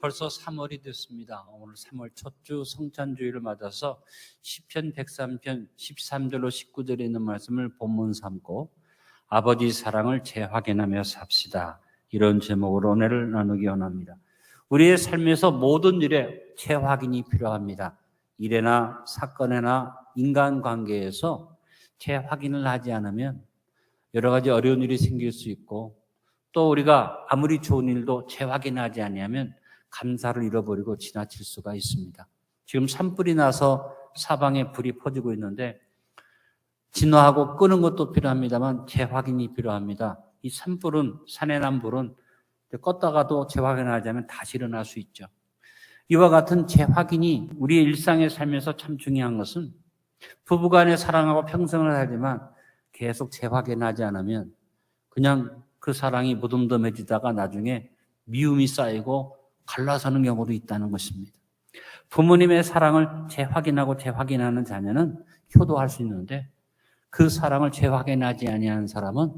벌써 3월이 됐습니다. 오늘 3월 첫 주 성찬주의를 맞아서 10편 103편 13절로 19절에 있는 말씀을 본문 삼고 아버지 사랑을 재확인하며 삽시다. 이런 제목으로 오늘을 나누기 원합니다. 우리의 삶에서 모든 일에 재확인이 필요합니다. 일에나 사건에나 인간관계에서 재확인을 하지 않으면 여러 가지 어려운 일이 생길 수 있고 또 우리가 아무리 좋은 일도 재확인하지 아니하면 감사를 잃어버리고 지나칠 수가 있습니다. 지금 산불이 나서 사방에 불이 퍼지고 있는데 진화하고 끄는 것도 필요합니다만 재확인이 필요합니다. 이 산불은 산에 난 불은 껐다가도 재확인하지 않으면 다시 일어날 수 있죠. 이와 같은 재확인이 우리의 일상의 삶에서 참 중요한 것은 부부간에 사랑하고 평생을 살지만 계속 재확인하지 않으면 그냥 그 사랑이 무덤덤해지다가 나중에 미움이 쌓이고 갈라서는 경우도 있다는 것입니다. 부모님의 사랑을 재확인하고 재확인하는 자녀는 효도할 수 있는데 그 사랑을 재확인하지 아니하는 사람은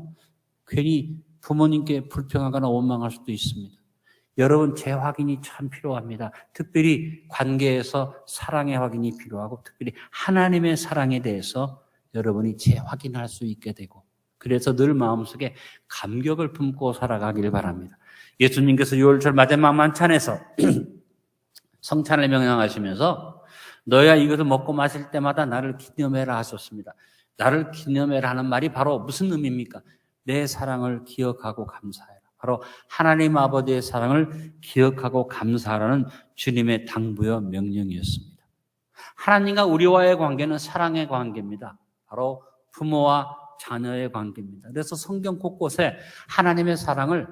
괜히 부모님께 불평하거나 원망할 수도 있습니다. 여러분 재확인이 참 필요합니다. 특별히 관계에서 사랑의 확인이 필요하고 특별히 하나님의 사랑에 대해서 여러분이 재확인할 수 있게 되고 그래서 늘 마음속에 감격을 품고 살아가길 바랍니다. 예수님께서 6월절 마지막 만찬에서 성찬을 명령하시면서 너야 이것을 먹고 마실 때마다 나를 기념해라 하셨습니다. 나를 기념해라 하는 말이 바로 무슨 의미입니까? 내 사랑을 기억하고 감사해라. 바로 하나님 아버지의 사랑을 기억하고 감사하라는 주님의 당부여 명령이었습니다. 하나님과 우리와의 관계는 사랑의 관계입니다. 바로 부모와 자녀의 관계입니다. 그래서 성경 곳곳에 하나님의 사랑을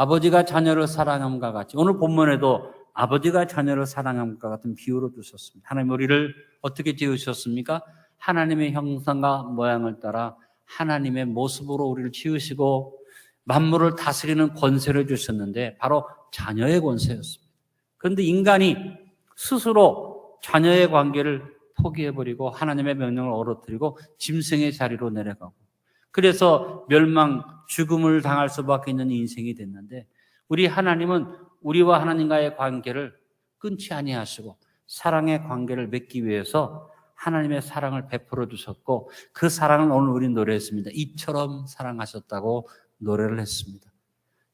아버지가 자녀를 사랑함과 같이 오늘 본문에도 아버지가 자녀를 사랑함과 같은 비유로 두셨습니다. 하나님 우리를 어떻게 지으셨습니까? 하나님의 형상과 모양을 따라 하나님의 모습으로 우리를 지으시고 만물을 다스리는 권세를 주셨는데 바로 자녀의 권세였습니다. 그런데 인간이 스스로 자녀의 관계를 포기해버리고 하나님의 명령을 얼어뜨리고 짐승의 자리로 내려가고 그래서 멸망, 죽음을 당할 수밖에 있는 인생이 됐는데 우리 하나님은 우리와 하나님과의 관계를 끊지 아니하시고 사랑의 관계를 맺기 위해서 하나님의 사랑을 베풀어 주셨고 그 사랑을 오늘 우리 노래했습니다. 이처럼 사랑하셨다고 노래를 했습니다.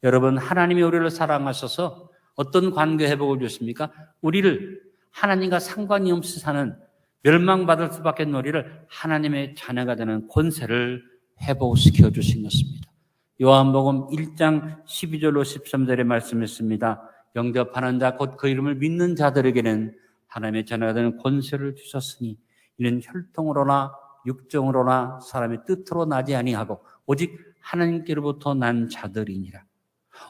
여러분 하나님이 우리를 사랑하셔서 어떤 관계 회복을 주십니까? 우리를 하나님과 상관이 없이 사는 멸망받을 수밖에 없는 우리를 하나님의 자녀가 되는 권세를 회복시켜 주신 것입니다. 요한복음 1장 12절로 13절에 말씀했습니다. 영접하는 자 곧 그 이름을 믿는 자들에게는 하나님의 자녀가 되는 권세를 주셨으니 이는 혈통으로나 육정으로나 사람의 뜻으로 나지 아니하고 오직 하나님께로부터 난 자들이니라.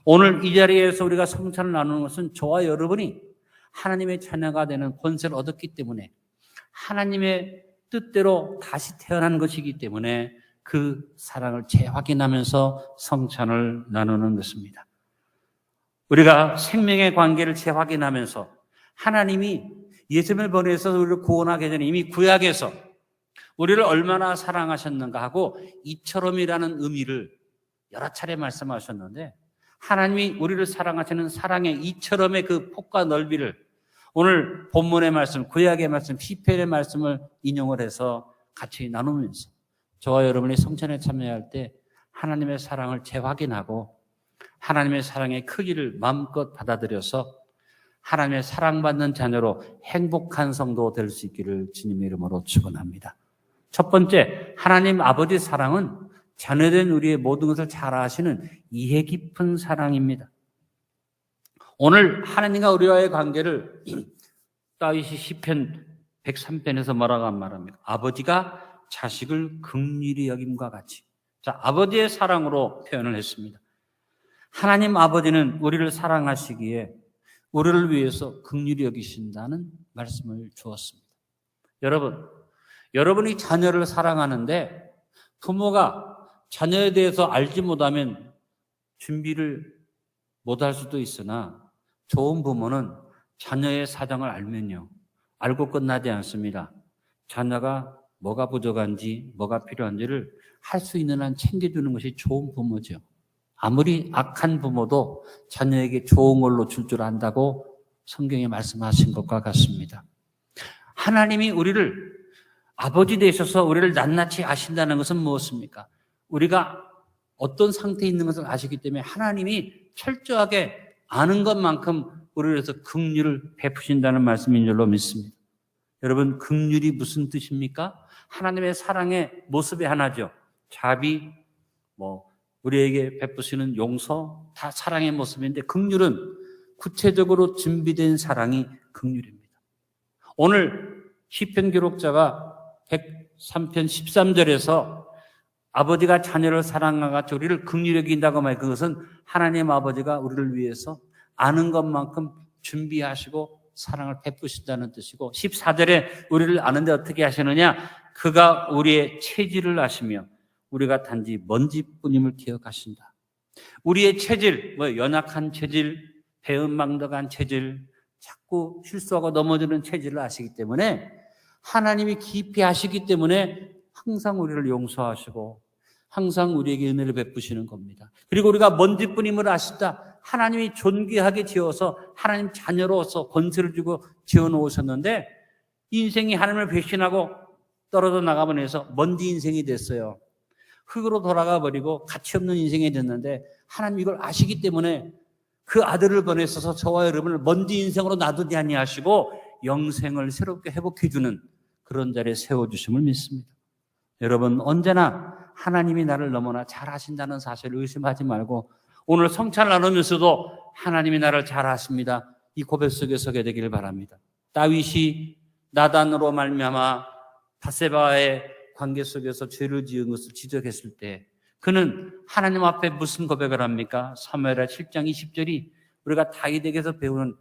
오늘 이 자리에서 우리가 성찬을 나누는 것은 저와 여러분이 하나님의 자녀가 되는 권세를 얻었기 때문에 하나님의 뜻대로 다시 태어난 것이기 때문에 그 사랑을 재확인하면서 성찬을 나누는 것입니다. 우리가 생명의 관계를 재확인하면서 하나님이 예수님을 보내서 우리를 구원하기 전에 이미 구약에서 우리를 얼마나 사랑하셨는가 하고 이처럼이라는 의미를 여러 차례 말씀하셨는데 하나님이 우리를 사랑하시는 사랑의 이처럼의 그 폭과 넓이를 오늘 본문의 말씀, 구약의 말씀, 시편의 말씀을 인용을 해서 같이 나누면서 저와 여러분이 성찬에 참여할 때 하나님의 사랑을 재확인하고 하나님의 사랑의 크기를 마음껏 받아들여서 하나님의 사랑받는 자녀로 행복한 성도 될 수 있기를 주님의 이름으로 축원합니다. 첫 번째, 하나님 아버지 사랑은 자녀된 우리의 모든 것을 잘 아시는 이해 깊은 사랑입니다. 오늘 하나님과 우리와의 관계를 다윗이 시편 103편에서 뭐라고 말합니까? 아버지가 자식을 극률히 여김과 같이. 자, 아버지의 사랑으로 표현을 했습니다. 하나님 아버지는 우리를 사랑하시기에 우리를 위해서 극률히 여기신다는 말씀을 주었습니다. 여러분, 여러분이 자녀를 사랑하는데 부모가 자녀에 대해서 알지 못하면 준비를 못할 수도 있으나 좋은 부모는 자녀의 사정을 알면요. 알고 끝나지 않습니다. 자녀가 뭐가 부족한지, 뭐가 필요한지를 할 수 있는 한 챙겨주는 것이 좋은 부모죠. 아무리 악한 부모도 자녀에게 좋은 걸로 줄줄 안다고 성경에 말씀하신 것과 같습니다. 하나님이 우리를 아버지 되셔서 우리를 낱낱이 아신다는 것은 무엇입니까? 우리가 어떤 상태에 있는 것을 아시기 때문에 하나님이 철저하게 아는 것만큼 우리를 위해서 긍휼을 베푸신다는 말씀인 줄로 믿습니다. 여러분, 긍휼이 무슨 뜻입니까? 하나님의 사랑의 모습의 하나죠. 자비, 뭐 우리에게 베푸시는 용서 다 사랑의 모습인데 긍휼은 구체적으로 준비된 사랑이 긍휼입니다. 오늘 시편 기록자가 103편 13절에서 아버지가 자녀를 사랑하 같이 우리를 긍휼히 여긴다고 말 그것은 하나님 아버지가 우리를 위해서 아는 것만큼 준비하시고 사랑을 베푸신다는 뜻이고 14절에 우리를 아는데 어떻게 하시느냐 그가 우리의 체질을 아시며 우리가 단지 먼지뿐임을 기억하신다. 우리의 체질, 뭐 연약한 체질, 배은망덕한 체질, 자꾸 실수하고 넘어지는 체질을 아시기 때문에 하나님이 깊이 아시기 때문에 항상 우리를 용서하시고 항상 우리에게 은혜를 베푸시는 겁니다. 그리고 우리가 먼지뿐임을 아시다. 하나님이 존귀하게 지어서 하나님 자녀로서 권세를 주고 지어 놓으셨는데 인생이 하나님을 배신하고 떨어져 나가버려서 먼지 인생이 됐어요. 흙으로 돌아가 버리고 가치 없는 인생이 됐는데 하나님 이걸 아시기 때문에 그 아들을 보내셔서 저와 여러분을 먼지 인생으로 놔두지 아니하시고 영생을 새롭게 회복해 주는 그런 자리에 세워 주심을 믿습니다. 여러분 언제나 하나님이 나를 너무나 잘 아신다는 사실을 의심하지 말고 오늘 성찬을 나누면서도 하나님이 나를 잘 아십니다. 이 고백 속에 서게 되기를 바랍니다. 다윗이 나단으로 말미암아 바세바의 관계 속에서 죄를 지은 것을 지적했을 때 그는 하나님 앞에 무슨 고백을 합니까? 사무엘하 7장 20절이 우리가 다윗에게서 배우는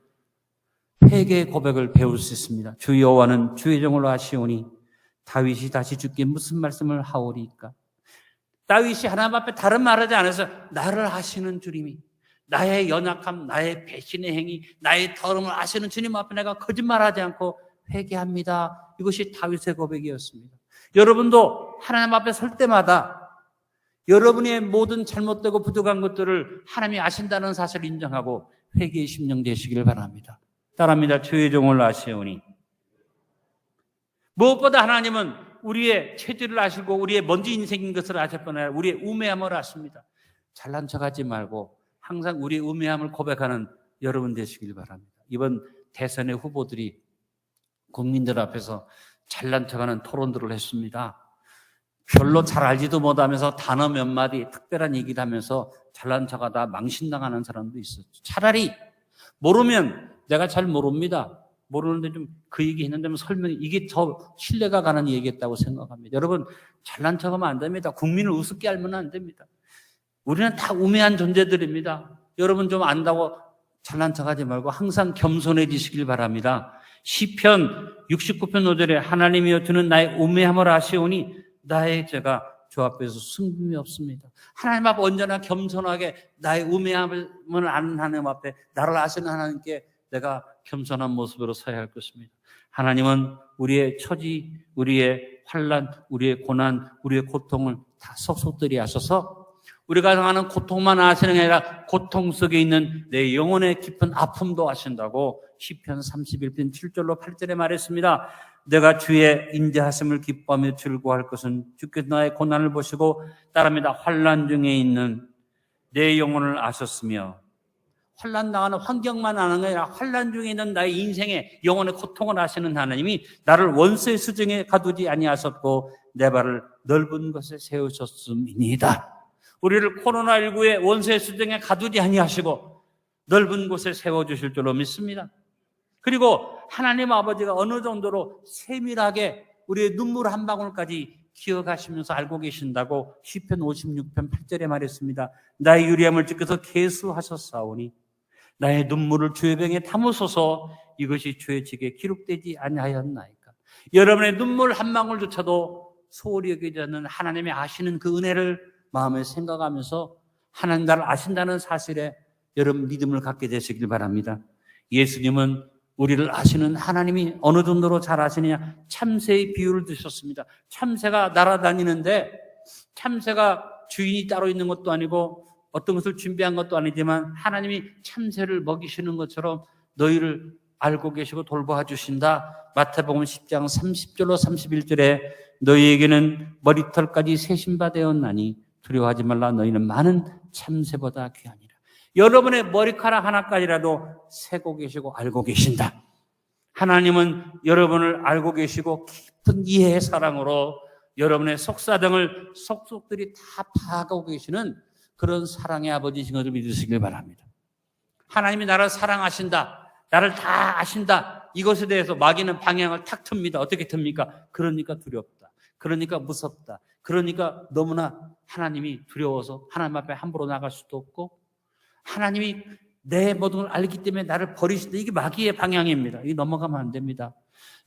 회개의 고백을 배울 수 있습니다. 주 여호와는 주의 종을 아시오니 다윗이 다시 주께 무슨 말씀을 하오리까? 다윗이 하나님 앞에 다른 말하지 않아서 나를 아시는 주님이 나의 연약함, 나의 배신의 행위, 나의 더러움을 아시는 주님 앞에 내가 거짓말하지 않고 회개합니다. 이것이 다윗의 고백이었습니다. 여러분도 하나님 앞에 설 때마다 여러분의 모든 잘못되고 부족한 것들을 하나님이 아신다는 사실을 인정하고 회개의 심령 되시기를 바랍니다. 따라합니다. 주의 종을 아시오니. 무엇보다 하나님은 우리의 체질을 아시고 우리의 먼지 인생인 것을 아니라 우리의 우매함을 아십니다. 잘난 척하지 말고 항상 우리의 우매함을 고백하는 여러분 되시길 바랍니다. 이번 대선의 후보들이 국민들 앞에서 잘난 척하는 토론들을 했습니다. 별로 잘 알지도 못하면서 단어 몇 마디 특별한 얘기를 하면서 잘난 척하다 망신당하는 사람도 있었죠. 차라리 모르면 내가 잘 모릅니다. 모르는데 좀 그 얘기 했는데 설명이 이게 더 신뢰가 가는 얘기였다고 생각합니다. 여러분 잘난 척하면 안 됩니다. 국민을 우습게 알면 안 됩니다. 우리는 다 우매한 존재들입니다. 여러분 좀 안다고 잘난 척하지 말고 항상 겸손해지시길 바랍니다. 시편 69편 5절에 하나님이여 주는 나의 우매함을 아시오니 나의 죄가 주 앞에서 승분이 없습니다. 하나님 앞에 언제나 겸손하게 나의 우매함을 아는 하나님 앞에 나를 아시는 하나님께 내가 겸손한 모습으로 서야 할 것입니다. 하나님은 우리의 처지, 우리의 환란, 우리의 고난, 우리의 고통을 다 속속들이 하셔서 우리가 당하는 고통만 아시는 게 아니라 고통 속에 있는 내 영혼의 깊은 아픔도 아신다고 시편 31편 7절로 8절에 말했습니다. 내가 주의 인자하심을 기뻐하며 즐거워할 것은 주께서 나의 고난을 보시고 따릅니다. 환란 중에 있는 내 영혼을 아셨으며 환란 당하는 환경만 아는 게 아니라 환란 중에 있는 나의 인생의 영혼의 고통을 아시는 하나님이 나를 원수의 수중에 가두지 아니하셨고 내 발을 넓은 곳에 세우셨음이니이다. 우리를 코로나19의 원수의 수중에 가두지 아니하시고 넓은 곳에 세워주실 줄로 믿습니다. 그리고 하나님 아버지가 어느 정도로 세밀하게 우리의 눈물 한 방울까지 기억하시면서 알고 계신다고 시편 56편 8절에 말했습니다. 나의 유리함을 주께서 계수하셨사오니 나의 눈물을 주의 병에 담으소서 이것이 주의 직에 기록되지 아니하였나이까. 여러분의 눈물 한 방울조차도 소홀히 여기지 않는 하나님의 아시는 그 은혜를 마음에 생각하면서 하나님 나를 아신다는 사실에 여러분 믿음을 갖게 되시길 바랍니다. 예수님은 우리를 아시는 하나님이 어느 정도로 잘 아시느냐 참새의 비유를 드셨습니다. 참새가 날아다니는데 참새가 주인이 따로 있는 것도 아니고 어떤 것을 준비한 것도 아니지만 하나님이 참새를 먹이시는 것처럼 너희를 알고 계시고 돌보아 주신다. 마태복음 10장 30절로 31절에 너희에게는 머리털까지 세신바 되었나니 두려워하지 말라 너희는 많은 참새보다 귀하니라. 여러분의 머리카락 하나까지라도 세고 계시고 알고 계신다. 하나님은 여러분을 알고 계시고 깊은 이해의 사랑으로 여러분의 속사정을 속속들이 다 파악하고 계시는 그런 사랑의 아버지신 것을 믿으시길 바랍니다. 하나님이 나를 사랑하신다. 나를 다 아신다. 이것에 대해서 마귀는 방향을 탁 틉니다. 어떻게 틉니까? 그러니까 두렵다. 그러니까 무섭다. 그러니까 너무나 하나님이 두려워서 하나님 앞에 함부로 나갈 수도 없고 하나님이 내 모든 걸 알기 때문에 나를 버리신다. 이게 마귀의 방향입니다. 이게 넘어가면 안 됩니다.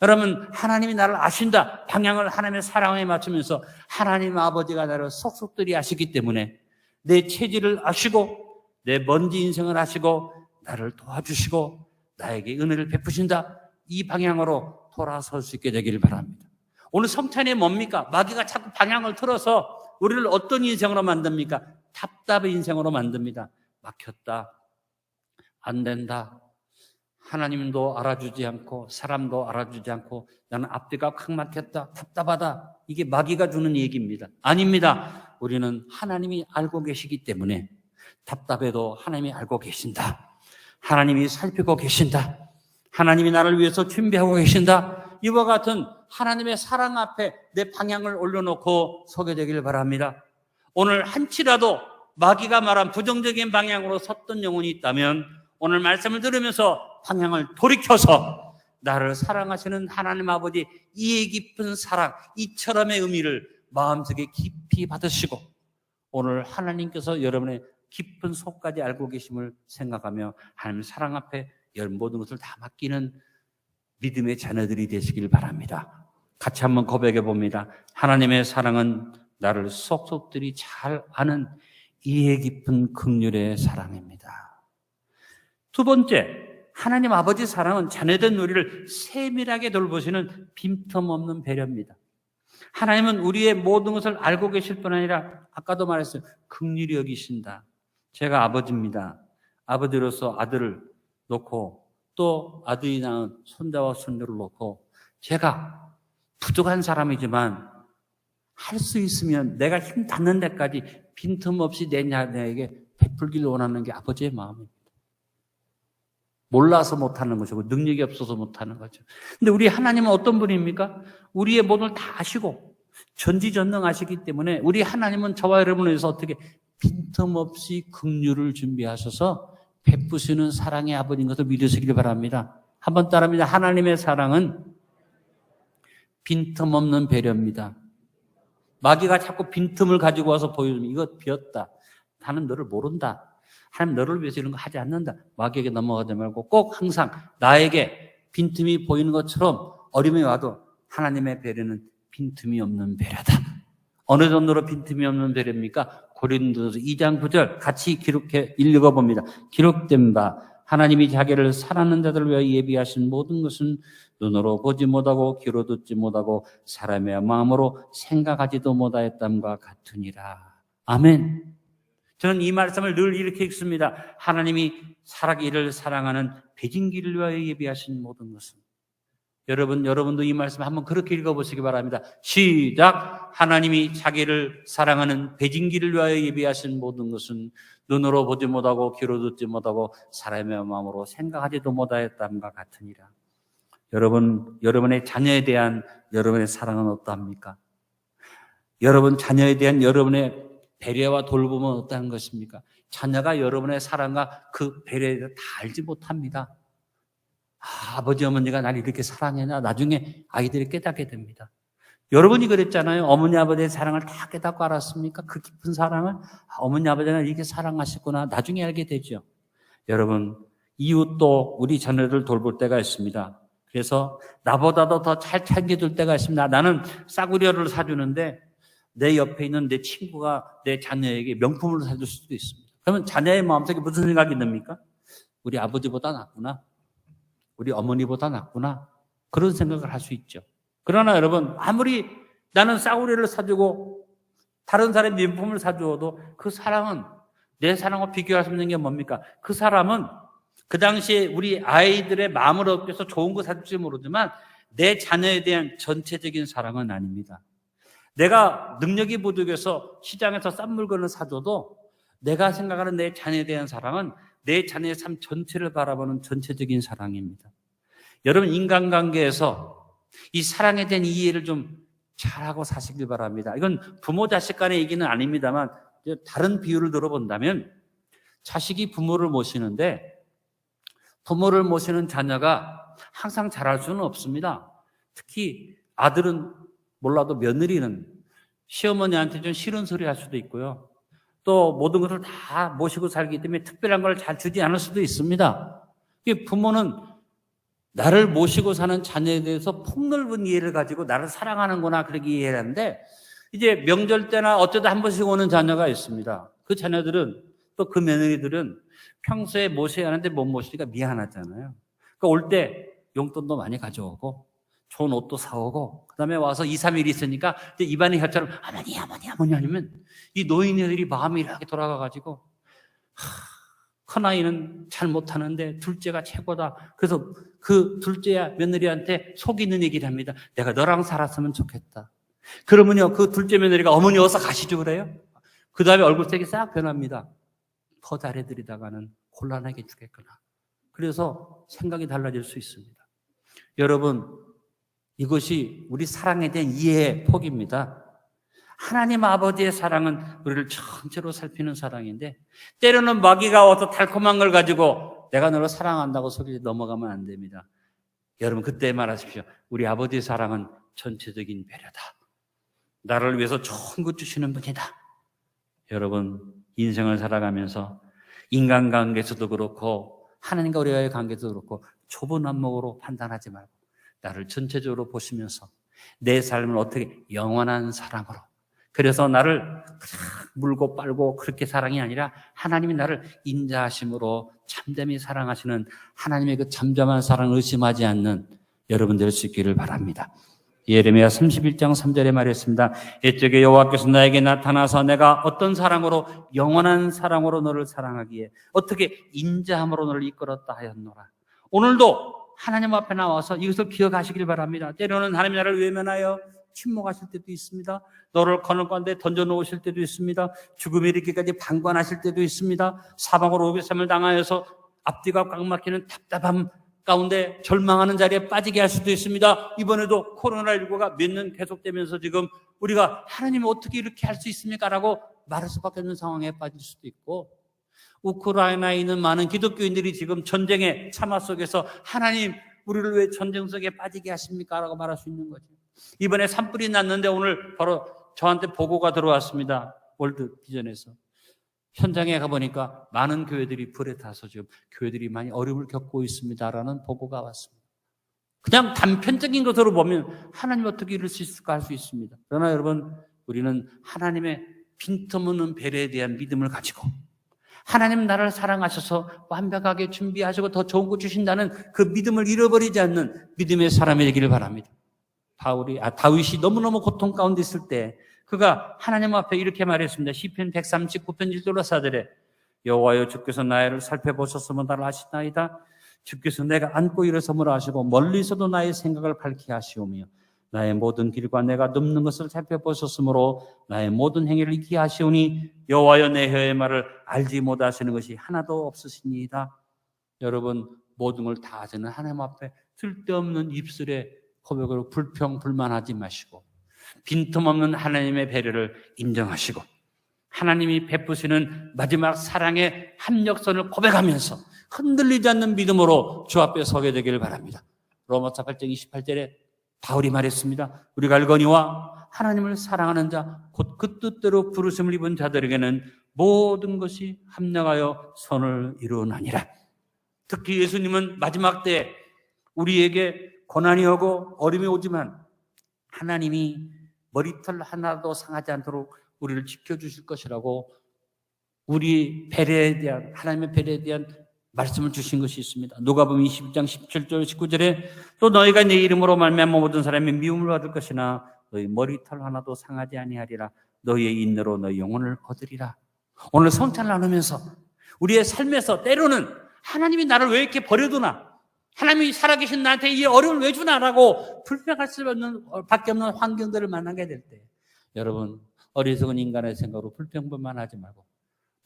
여러분, 하나님이 나를 아신다. 방향을 하나님의 사랑에 맞추면서 하나님 아버지가 나를 속속들이 아시기 때문에 내 체질을 아시고 내 먼지 인생을 아시고 나를 도와주시고 나에게 은혜를 베푸신다. 이 방향으로 돌아설 수 있게 되기를 바랍니다. 오늘 성찬이 뭡니까? 마귀가 자꾸 방향을 틀어서 우리를 어떤 인생으로 만듭니까? 답답한 인생으로 만듭니다. 막혔다. 안 된다. 하나님도 알아주지 않고 사람도 알아주지 않고 나는 앞뒤가 콱 막혔다. 답답하다. 이게 마귀가 주는 얘기입니다. 아닙니다. 우리는 하나님이 알고 계시기 때문에 답답해도 하나님이 알고 계신다. 하나님이 살피고 계신다. 하나님이 나를 위해서 준비하고 계신다. 이와 같은 하나님의 사랑 앞에 내 방향을 올려놓고 서게 되기를 바랍니다. 오늘 한치라도 마귀가 말한 부정적인 방향으로 섰던 영혼이 있다면 오늘 말씀을 들으면서 방향을 돌이켜서 나를 사랑하시는 하나님 아버지 이해 깊은 사랑, 이처럼의 의미를 마음속에 깊이 받으시고 오늘 하나님께서 여러분의 깊은 속까지 알고 계심을 생각하며 하나님 사랑 앞에 열 모든 것을 다 맡기는 믿음의 자녀들이 되시길 바랍니다. 같이 한번 고백해 봅니다. 하나님의 사랑은 나를 속속들이 잘 아는 이해 깊은 극률의 사랑입니다. 두 번째, 하나님 아버지 사랑은 자녀된 우리를 세밀하게 돌보시는 빈틈없는 배려입니다. 하나님은 우리의 모든 것을 알고 계실 뿐 아니라 아까도 말했어요. 극률이 여기신다. 제가 아버지입니다. 아버지로서 아들을 놓고 또 아들이 낳은 손자와 손녀를 놓고 제가 부족한 사람이지만 할 수 있으면 내가 힘 닿는 데까지 빈틈없이 내 자녀에게 베풀기를 원하는 게 아버지의 마음입니다. 몰라서 못하는 것이고 능력이 없어서 못하는 거죠. 근데 우리 하나님은 어떤 분입니까? 우리의 모든 걸다 아시고 전지전능하시기 때문에 우리 하나님은 저와 여러분을 위해서 어떻게 빈틈없이 긍휼을 준비하셔서 베푸시는 사랑의 아버지인 것을 믿으시길 바랍니다. 한번 따라합니다. 하나님의 사랑은 빈틈없는 배려입니다. 마귀가 자꾸 빈틈을 가지고 와서 보여주면 이거 비었다. 나는 너를 모른다. 하나님 너를 위해서 이런 거 하지 않는다. 마귀에게 넘어가지 말고 꼭 항상 나에게 빈틈이 보이는 것처럼 어림이 와도 하나님의 배려는 빈틈이 없는 배려다. 어느 정도로 빈틈이 없는 배려입니까? 고린도서 2장 9절 같이 기록해 읽어 봅니다. 기록된 바 하나님이 자기를 사랑하는 자들을 위하여 예비하신 모든 것은 눈으로 보지 못하고 귀로 듣지 못하고 사람의 마음으로 생각하지도 못하였담과 같으니라. 아멘. 저는 이 말씀을 늘 이렇게 읽습니다. 하나님이 살아기를 사랑하는 배진기를 위하여 예비하신 모든 것은 여러분, 여러분도 이 말씀 한번 그렇게 읽어보시기 바랍니다. 시작! 하나님이 자기를 사랑하는 배진기를 위하여 예비하신 모든 것은 눈으로 보지 못하고 귀로 듣지 못하고 사람의 마음으로 생각하지도 못하였담과 같으니라. 여러분, 여러분의 자녀에 대한 여러분의 사랑은 어떠합니까? 여러분 자녀에 대한 여러분의 배려와 돌봄은 어떠한 것입니까? 자녀가 여러분의 사랑과 그 배려에 대해 다 알지 못합니다. 아, 버지 어머니가 나를 이렇게 사랑했나? 나중에 아이들이 깨닫게 됩니다. 여러분이 그랬잖아요. 어머니, 아버지의 사랑을 다 깨닫고 알았습니까? 그 깊은 사랑을? 아, 어머니, 아버지가 이렇게 사랑하셨구나. 나중에 알게 되죠. 여러분, 이웃도 우리 자녀를 돌볼 때가 있습니다. 그래서 나보다도 더 잘 챙겨줄 때가 있습니다. 나는 싸구려를 사주는데 내 옆에 있는 내 친구가 내 자녀에게 명품을 사줄 수도 있습니다. 그러면 자녀의 마음속에 무슨 생각이 듭니까? 우리 아버지보다 낫구나. 우리 어머니보다 낫구나. 그런 생각을 할 수 있죠. 그러나 여러분, 아무리 나는 싸구려를 사주고 다른 사람이 명품을 사주어도 그 사랑은 내 사랑과 비교할 수 없는 게 뭡니까? 그 사람은 그 당시에 우리 아이들의 마음을 얻기 위해서 좋은 거 사줄지 모르지만 내 자녀에 대한 전체적인 사랑은 아닙니다. 내가 능력이 부족해서 시장에서 싼 물건을 사줘도 내가 생각하는 내 자녀에 대한 사랑은 내 자녀의 삶 전체를 바라보는 전체적인 사랑입니다. 여러분 인간관계에서 이 사랑에 대한 이해를 좀 잘하고 사시길 바랍니다. 이건 부모 자식 간의 얘기는 아닙니다만 다른 비유를 들어본다면 자식이 부모를 모시는데 부모를 모시는 자녀가 항상 잘할 수는 없습니다. 특히 아들은 몰라도 며느리는 시어머니한테 좀 싫은 소리 할 수도 있고요. 또 모든 것을 다 모시고 살기 때문에 특별한 걸 잘 주지 않을 수도 있습니다. 부모는 나를 모시고 사는 자녀에 대해서 폭넓은 이해를 가지고 나를 사랑하는구나 그렇게 이해하는데 이제 명절 때나 어쩌다 한 번씩 오는 자녀가 있습니다. 그 자녀들은 또 그 며느리들은 평소에 모셔야 하는데 못 모시니까 미안하잖아요. 그러니까 올 때 용돈도 많이 가져오고 좋은 옷도 사오고 그다음에 와서 2, 3일 있으니까 입안의 혀처럼 어머니 어머니 어머니 아니면 이 노인네들이 마음이 이렇게 돌아가가지고 큰 아이는 잘 못하는데 둘째가 최고다. 그래서 그 둘째 며느리한테 속이는 얘기를 합니다. 내가 너랑 살았으면 좋겠다. 그러면요, 그 둘째 며느리가 어머니 어서 가시죠 그래요. 그 다음에 얼굴색이 싹 변합니다. 더 잘해드리다가는 곤란하게 주겠구나. 그래서 생각이 달라질 수 있습니다. 여러분, 이것이 우리 사랑에 대한 이해의 폭입니다. 하나님 아버지의 사랑은 우리를 전체로 살피는 사랑인데 때로는 마귀가 와서 달콤한 걸 가지고 내가 너를 사랑한다고 속이 넘어가면 안 됩니다. 여러분 그때 말하십시오. 우리 아버지의 사랑은 전체적인 배려다. 나를 위해서 좋은 것 주시는 분이다. 여러분 인생을 살아가면서 인간관계에서도 그렇고 하나님과 우리와의 관계도 그렇고 좁은 안목으로 판단하지 말고 나를 전체적으로 보시면서 내 삶을 어떻게 영원한 사랑으로 그래서 나를 물고 빨고 그렇게 사랑이 아니라 하나님이 나를 인자하심으로 참담히 사랑하시는 하나님의 그 잠잠한 사랑을 의심하지 않는 여러분 될 수 있기를 바랍니다. 예레미야 31장 3절에 말했습니다. 이쪽에 여호와께서 나에게 나타나서 내가 어떤 사랑으로 영원한 사랑으로 너를 사랑하기에 어떻게 인자함으로 너를 이끌었다 하였노라. 오늘도 하나님 앞에 나와서 이것을 기억하시길 바랍니다. 때로는 하나님 나를 외면하여 침묵하실 때도 있습니다. 너를 거는 가운데 던져놓으실 때도 있습니다. 죽음에 이르기까지 방관하실 때도 있습니다. 사방으로 오개삼을 당하여서 앞뒤가 꽉 막히는 답답함 가운데 절망하는 자리에 빠지게 할 수도 있습니다. 이번에도 코로나19가 몇 년 계속되면서 지금 우리가 하나님이 어떻게 이렇게 할 수 있습니까? 라고 말할 수밖에 없는 상황에 빠질 수도 있고 우크라이나에 있는 많은 기독교인들이 지금 전쟁의 참화 속에서 하나님 우리를 왜 전쟁 속에 빠지게 하십니까? 라고 말할 수 있는 거죠. 이번에 산불이 났는데 오늘 바로 저한테 보고가 들어왔습니다. 월드 비전에서. 현장에 가보니까 많은 교회들이 불에 타서 지금 교회들이 많이 어려움을 겪고 있습니다라는 보고가 왔습니다. 그냥 단편적인 것으로 보면 하나님 어떻게 이럴 수 있을까 할 수 있습니다. 그러나 여러분, 우리는 하나님의 빈틈없는 배려에 대한 믿음을 가지고 하나님 나를 사랑하셔서 완벽하게 준비하시고 더 좋은 거 주신다는 그 믿음을 잃어버리지 않는 믿음의 사람이 되기를 바랍니다. 바울이 아 다윗이 너무너무 고통 가운데 있을 때 그가 하나님 앞에 이렇게 말했습니다. 시편 139편 1절로 4절에 여호와여 주께서 나를 살펴보셨으면 나를 아시나이다. 주께서 내가 안고 일어섬을 아시고 멀리서도 나의 생각을 밝히 하시오며 나의 모든 길과 내가 눕는 것을 살펴보셨으므로 나의 모든 행위를 익히 하시오니 여호와여 내 혀의 말을 알지 못하시는 것이 하나도 없으시니이다. 여러분 모든 걸다 아시는 하나님 앞에 쓸데없는 입술에 고백으로 불평 불만하지 마시고 빈틈없는 하나님의 배려를 인정하시고 하나님이 베푸시는 마지막 사랑의 합력선을 고백하면서 흔들리지 않는 믿음으로 주 앞에 서게 되기를 바랍니다. 로마서 8장 28절에 바울이 말했습니다. 우리가 알거니와 하나님을 사랑하는 자, 곧 그 뜻대로 부르심을 입은 자들에게는 모든 것이 합력하여 선을 이루나니라. 특히 예수님은 마지막 때 우리에게 고난이 오고 어림이 오지만 하나님이 머리털 하나도 상하지 않도록 우리를 지켜주실 것이라고 우리 배려에 대한 하나님의 배려에 대한 말씀을 주신 것이 있습니다. 누가복음 21장 17절 19절에 또 너희가 내 이름으로 말미암아 모든 사람이 미움을 받을 것이나 너희 머리털 하나도 상하지 아니하리라 너희의 인내로 너희 영혼을 얻으리라. 오늘 성찬을 나누면서 우리의 삶에서 때로는 하나님이 나를 왜 이렇게 버려두나? 하나님이 살아계신 나한테 이 어려움을 왜 주나라고 불평할 수 없는, 밖에 없는 환경들을 만나게 될 때, 여러분, 어리석은 인간의 생각으로 불평만 하지 말고,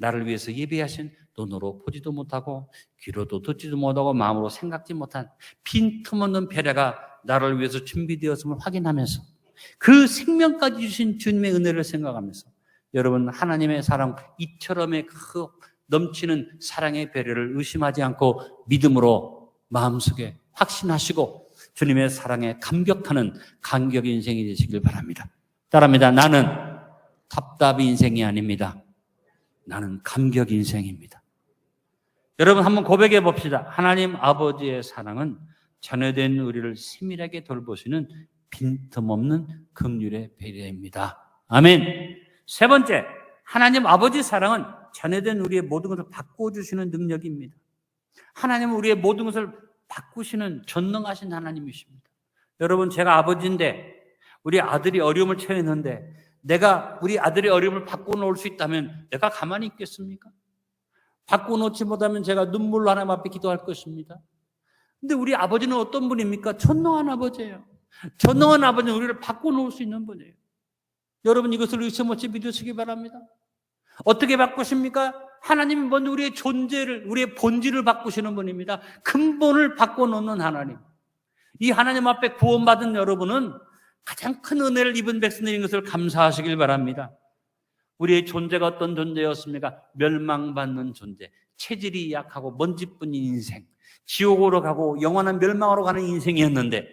나를 위해서 예비하신 눈으로 보지도 못하고, 귀로도 듣지도 못하고, 마음으로 생각지 못한 빈틈없는 배려가 나를 위해서 준비되었음을 확인하면서, 그 생명까지 주신 주님의 은혜를 생각하면서, 여러분, 하나님의 사랑, 이처럼의 그 넘치는 사랑의 배려를 의심하지 않고 믿음으로 마음속에 확신하시고 주님의 사랑에 감격하는 간격 인생이 되시길 바랍니다. 따라합니다. 나는 답답 인생이 아닙니다. 나는 감격 인생입니다. 여러분 한번 고백해 봅시다. 하나님 아버지의 사랑은 자녀된 우리를 세밀하게 돌보시는 빈틈없는 긍휼의 배려입니다. 아멘. 세 번째, 하나님 아버지 사랑은 자녀된 우리의 모든 것을 바꿔 주시는 능력입니다. 하나님은 우리의 모든 것을 바꾸시는 전능하신 하나님이십니다. 여러분, 제가 아버지인데, 우리 아들이 어려움을 처했는데, 내가 우리 아들의 어려움을 바꿔놓을 수 있다면 내가 가만히 있겠습니까? 바꿔놓지 못하면 제가 눈물로 하나님 앞에 기도할 것입니다. 근데 우리 아버지는 어떤 분입니까? 전능한 아버지예요. 전능한 아버지는 우리를 바꿔놓을 수 있는 분이에요. 여러분 이것을 의심 없이 믿으시기 바랍니다. 어떻게 바꾸십니까? 하나님이 먼저 우리의 존재를, 우리의 본질을 바꾸시는 분입니다. 근본을 바꿔놓는 하나님. 이 하나님 앞에 구원받은 여러분은 가장 큰 은혜를 입은 백성들인 것을 감사하시길 바랍니다. 우리의 존재가 어떤 존재였습니까? 멸망받는 존재. 체질이 약하고 먼지뿐인 인생. 지옥으로 가고 영원한 멸망으로 가는 인생이었는데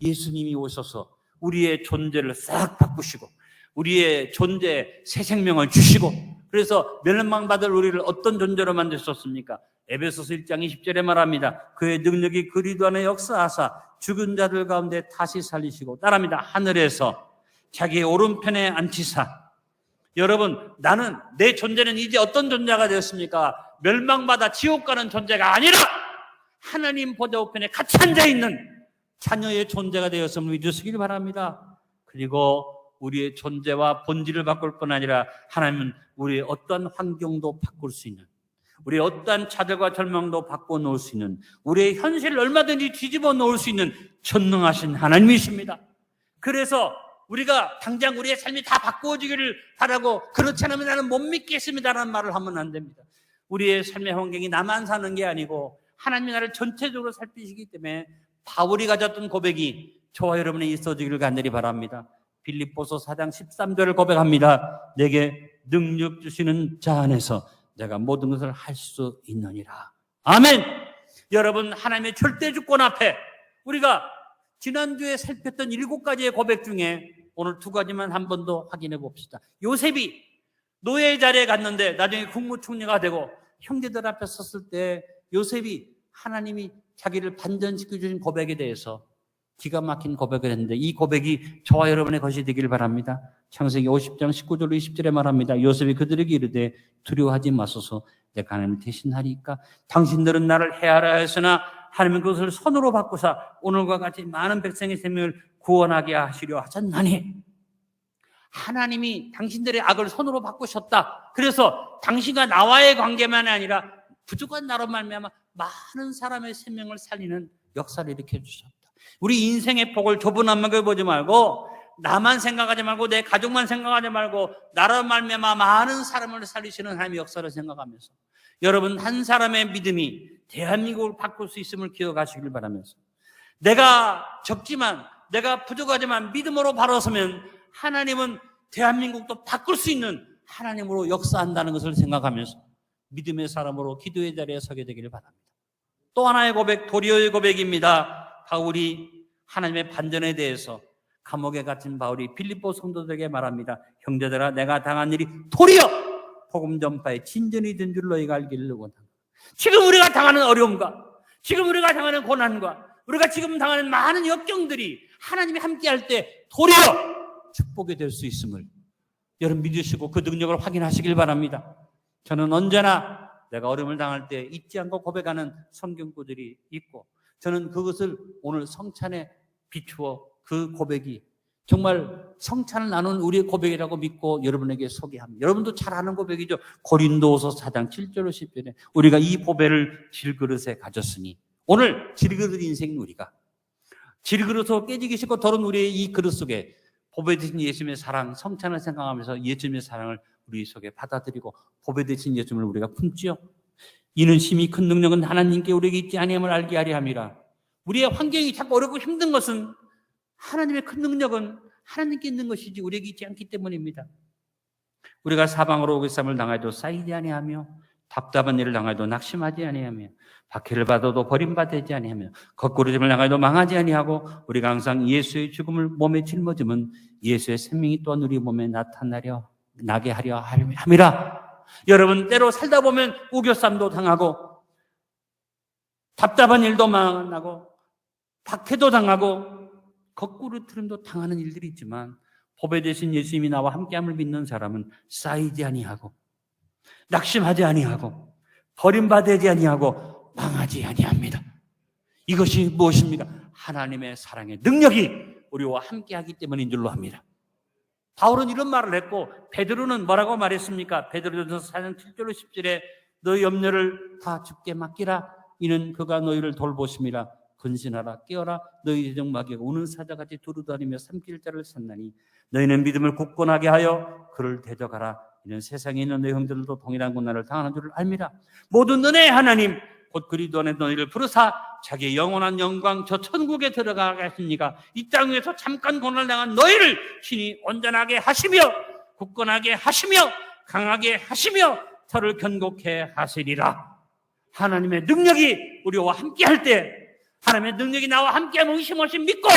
예수님이 오셔서 우리의 존재를 싹 바꾸시고 우리의 존재에 새 생명을 주시고 그래서 멸망받을 우리를 어떤 존재로 만드셨습니까? 에베소서 1장 20절에 말합니다. 그의 능력이 그리도 안에 역사하사 죽은 자들 가운데 다시 살리시고 따라합니다. 하늘에서 자기의 오른편에 앉히사 여러분 나는 내 존재는 이제 어떤 존재가 되었습니까? 멸망받아 지옥 가는 존재가 아니라 하나님 보좌 우편에 같이 앉아 있는 자녀의 존재가 되었음을 믿으시길 바랍니다. 그리고 우리의 존재와 본질을 바꿀 뿐 아니라 하나님은 우리의 어떠한 환경도 바꿀 수 있는 우리의 어떠한 좌절과 절망도 바꿔 놓을 수 있는 우리의 현실을 얼마든지 뒤집어 놓을 수 있는 전능하신 하나님이십니다. 그래서 우리가 당장 우리의 삶이 다 바꾸어지기를 바라고 그렇지 않으면 나는 못 믿겠습니다라는 말을 하면 안 됩니다. 우리의 삶의 환경이 나만 사는 게 아니고 하나님이 나를 전체적으로 살피시기 때문에 바울이 가졌던 고백이 저와 여러분이 있어지기를 간절히 바랍니다. 빌립보서 4장 13절을 고백합니다. 내게 능력 주시는 자 안에서 내가 모든 것을 할 수 있느니라. 아멘. 여러분 하나님의 절대 주권 앞에 우리가 지난주에 살폈던 일곱 가지의 고백 중에 오늘 두 가지만 한 번 더 확인해 봅시다. 요셉이 노예 자리에 갔는데 나중에 국무총리가 되고 형제들 앞에 섰을 때 요셉이 하나님이 자기를 반전시켜 주신 고백에 대해서 기가 막힌 고백을 했는데 이 고백이 저와 여러분의 것이 되기를 바랍니다. 창세기 50장 19절 20절에 말합니다. 요셉이 그들에게 이르되 두려워하지 마소서 내가 하나님을 대신하리까 당신들은 나를 해하라 했으나 하나님은 그것을 손으로 바꾸사 오늘과 같이 많은 백성의 생명을 구원하게 하시려 하셨나니 하나님이 당신들의 악을 손으로 바꾸셨다. 그래서 당신과 나와의 관계만이 아니라 부족한 나로 말미암아 많은 사람의 생명을 살리는 역사를 일으켜 주셨다. 우리 인생의 폭을 좁은 안목에 보지 말고 나만 생각하지 말고 내 가족만 생각하지 말고 나로 말미암아 많은 사람을 살리시는 하나님의 역사를 생각하면서 여러분 한 사람의 믿음이 대한민국을 바꿀 수 있음을 기억하시길 바라면서 내가 적지만 내가 부족하지만 믿음으로 바로 서면 하나님은 대한민국도 바꿀 수 있는 하나님으로 역사한다는 것을 생각하면서 믿음의 사람으로 기도의 자리에 서게 되기를 바랍니다. 또 하나의 고백, 도리어의 고백입니다. 바울이 하나님의 반전에 대해서 감옥에 갇힌 바울이 빌립보 성도들에게 말합니다. 형제들아 내가 당한 일이 도리어 복음 전파의 진전이 된 줄 너희가 알기를 원한다. 지금 우리가 당하는 어려움과 지금 우리가 당하는 고난과 우리가 지금 당하는 많은 역경들이 하나님이 함께할 때 도리어 축복이 될 수 있음을 여러분 믿으시고 그 능력을 확인하시길 바랍니다. 저는 언제나 내가 어려움을 당할 때 잊지 않고 고백하는 성경구들이 있고 저는 그것을 오늘 성찬에 비추어 그 고백이 정말 성찬을 나눈 우리의 고백이라고 믿고 여러분에게 소개합니다. 여러분도 잘 아는 고백이죠. 고린도서 4장 7절로 10절에 우리가 이 보배를 질그릇에 가졌으니 오늘 질그릇 인생인 우리가 질그릇으로 깨지기 싫고 더러운 우리의 이 그릇 속에 보배 되신 예수님의 사랑, 성찬을 생각하면서 예수님의 사랑을 우리 속에 받아들이고 보배 되신 예수님을 우리가 품지요. 이는 심히 큰 능력은 하나님께 우리에게 있지 아니함을 알게 하려 함이라. 우리의 환경이 자꾸 어렵고 힘든 것은 하나님의 큰 능력은 하나님께 있는 것이지 우리에게 있지 않기 때문입니다. 우리가 사방으로 오기쌈을 당해도 쌓이지 아니하며 답답한 일을 당해도 낙심하지 아니하며 박해를 받아도 버림받지 아니하며 거꾸로짐을 당해도 망하지 아니하고 우리가 항상 예수의 죽음을 몸에 짊어지면 예수의 생명이 또한 우리 몸에 나타나려 나게 하려 함이라. 여러분 때로 살다 보면 우겨쌈도 당하고 답답한 일도 만나고 박해도 당하고 거꾸로 트름도 당하는 일들이 있지만 보배 대신 예수님이 나와 함께함을 믿는 사람은 쌓이지 아니하고 낙심하지 아니하고 버림받지 아니하고 망하지 아니합니다. 이것이 무엇입니까? 하나님의 사랑의 능력이 우리와 함께하기 때문인 줄로 합니다. 바울은 이런 말을 했고 베드로는 뭐라고 말했습니까? 베드로전서 4장 7절로 10절에 너희 염려를 다 죽게 맡기라. 이는 그가 너희를 돌보심이라. 근신하라. 깨어라. 너희 재정 마귀가 우는 사자같이 두루다니며 삼킬 자를 찾나니 너희는 믿음을 굳건하게 하여 그를 대적하라. 이는 세상에 있는 너희 형제들도 동일한 고난을 당하는 줄을 알미라. 모든 은혜의 하나님 곧 그리도 안에 너희를 부르사 자기의 영원한 영광 저 천국에 들어가게 하십니까 이땅 위에서 잠깐 고난을 당한 너희를 신이 온전하게 하시며 굳건하게 하시며 강하게 하시며 저를 견고케 하시리라 하나님의 능력이 우리와 함께 할 때 하나님의 능력이 나와 함께 하면 의심 없이 믿고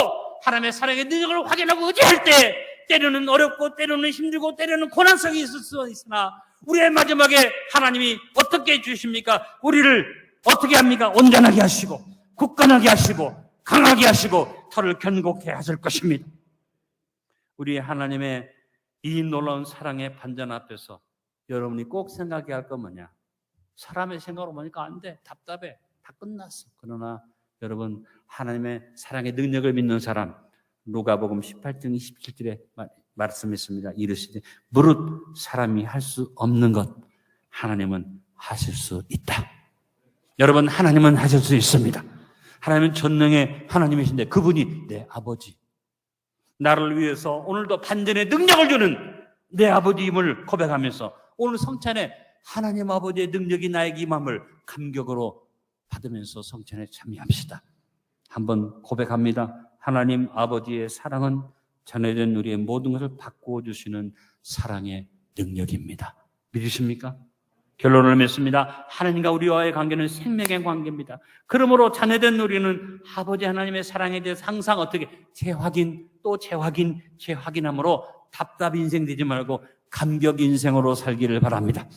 하나님의 사랑의 능력을 확인하고 의지할 때 때로는 어렵고 때로는 힘들고 때로는 고난성이 있을 수 있으나 우리의 마지막에 하나님이 어떻게 해주십니까? 우리를 어떻게 합니까? 온전하게 하시고 굳건하게 하시고 강하게 하시고 털을 견고케 하실 것입니다. 우리 하나님의 이 놀라운 사랑의 반전 앞에서 여러분이 꼭 생각해야 할 건 뭐냐? 사람의 생각으로 보니까 안 돼. 답답해. 다 끝났어. 그러나 여러분 하나님의 사랑의 능력을 믿는 사람 누가복음 18장 27절에 말씀했습니다. 이르시되 무릇 사람이 할 수 없는 것 하나님은 하실 수 있다. 여러분 하나님은 하실 수 있습니다. 하나님은 전능의 하나님이신데 그분이 내 아버지. 나를 위해서 오늘도 반전의 능력을 주는 내 아버지임을 고백하면서 오늘 성찬에 하나님 아버지의 능력이 나에게 임함을 감격으로 받으면서 성찬에 참여합시다. 한번 고백합니다. 하나님 아버지의 사랑은 전해진 우리의 모든 것을 바꾸어 주시는 사랑의 능력입니다. 믿으십니까? 결론을 맺습니다. 하나님과 우리와의 관계는 생명의 관계입니다. 그러므로 자녀된 우리는 아버지 하나님의 사랑에 대해서 항상 어떻게 재확인, 또 재확인, 재확인함으로 답답 인생 되지 말고 감격 인생으로 살기를 바랍니다.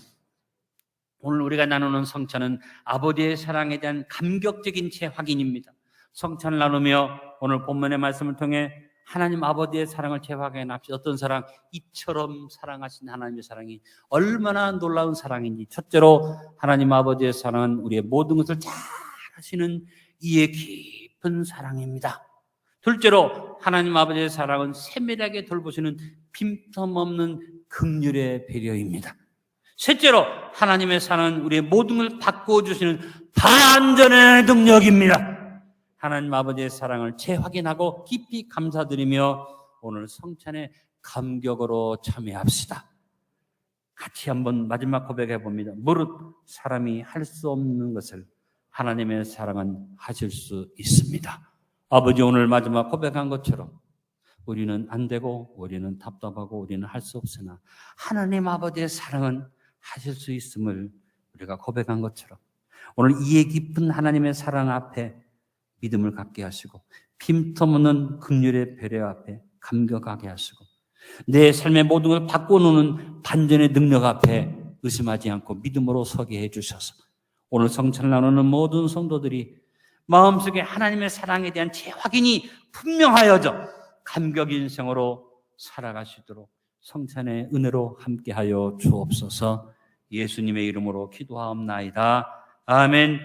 오늘 우리가 나누는 성찬은 아버지의 사랑에 대한 감격적인 재확인입니다. 성찬을 나누며 오늘 본문의 말씀을 통해 하나님 아버지의 사랑을 재확인합시다. 어떤 사랑? 이처럼 사랑하신 하나님의 사랑이 얼마나 놀라운 사랑인지. 첫째로 하나님 아버지의 사랑은 우리의 모든 것을 잘 하시는 이해 깊은 사랑입니다. 둘째로 하나님 아버지의 사랑은 세밀하게 돌보시는 빈틈없는 극률의 배려입니다. 셋째로 하나님의 사랑은 우리의 모든 걸 바꾸어 주시는 반전의 능력입니다. 하나님 아버지의 사랑을 재확인하고 깊이 감사드리며 오늘 성찬에 감격으로 참여합시다. 같이 한번 마지막 고백해 봅니다. 무릇 사람이 할 수 없는 것을 하나님의 사랑은 하실 수 있습니다. 아버지 오늘 마지막 고백한 것처럼 우리는 안 되고 우리는 답답하고 우리는 할 수 없으나 하나님 아버지의 사랑은 하실 수 있음을 우리가 고백한 것처럼 오늘 이해 깊은 하나님의 사랑 앞에 믿음을 갖게 하시고 쉼터없는 극률의 배려 앞에 감격하게 하시고 내 삶의 모든 걸 바꿔놓는 반전의 능력 앞에 의심하지 않고 믿음으로 서게 해주셔서 오늘 성찬을 나누는 모든 성도들이 마음속에 하나님의 사랑에 대한 재확인이 분명하여져 감격 인생으로 살아가시도록 성찬의 은혜로 함께하여 주옵소서 예수님의 이름으로 기도하옵나이다. 아멘.